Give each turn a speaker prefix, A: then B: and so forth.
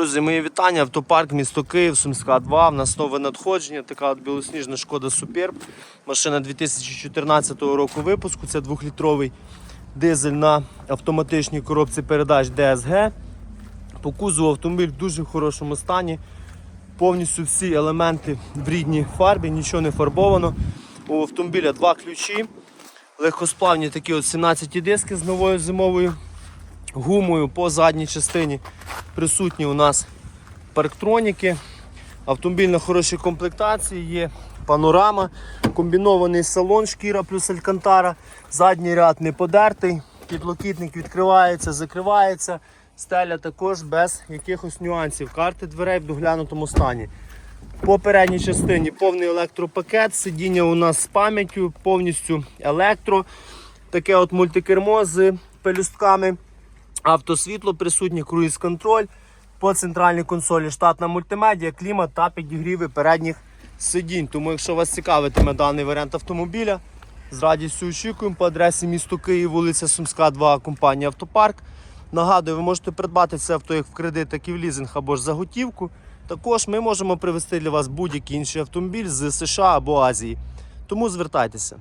A: Друзі, мої вітання. Автопарк, місто Київ, Сумська 2. В нас нове надходження. Така от білосніжна шкода Суперб. Машина 2014 року випуску. Це 2-літровий дизель на автоматичній коробці передач DSG. По кузову автомобіль в дуже хорошому стані. Повністю всі елементи в рідній фарбі, нічого не фарбовано. У автомобіля два ключі. Легкосплавні такі от 17 диски з новою зимовою гумою по задній частині. Присутні у нас парктроніки. Автомобіль на хорошій комплектації, є панорама, комбінований салон, шкіра плюс алькантара, задній ряд не подертий, підлокітник відкривається, закривається, стеля також без якихось нюансів. Карти дверей в доглянутому стані. По передній частині повний електропакет, сидіння у нас з пам'яттю, повністю електро. Таке от мультикермо з пелюстками. Автосвітло присутнє, круїз-контроль. По центральній консолі штатна мультимедіа, клімат та підігріви передніх сидінь. Тому, якщо вас цікавитиме даний варіант автомобіля, з радістю очікуємо по адресі місто Київ, вулиця Сумська, 2, компанія Автопарк. Нагадую, ви можете придбати це авто як в кредит, так і в лізинг або ж за готівку. Також ми можемо привезти для вас будь-який інший автомобіль з США або Азії. Тому звертайтеся.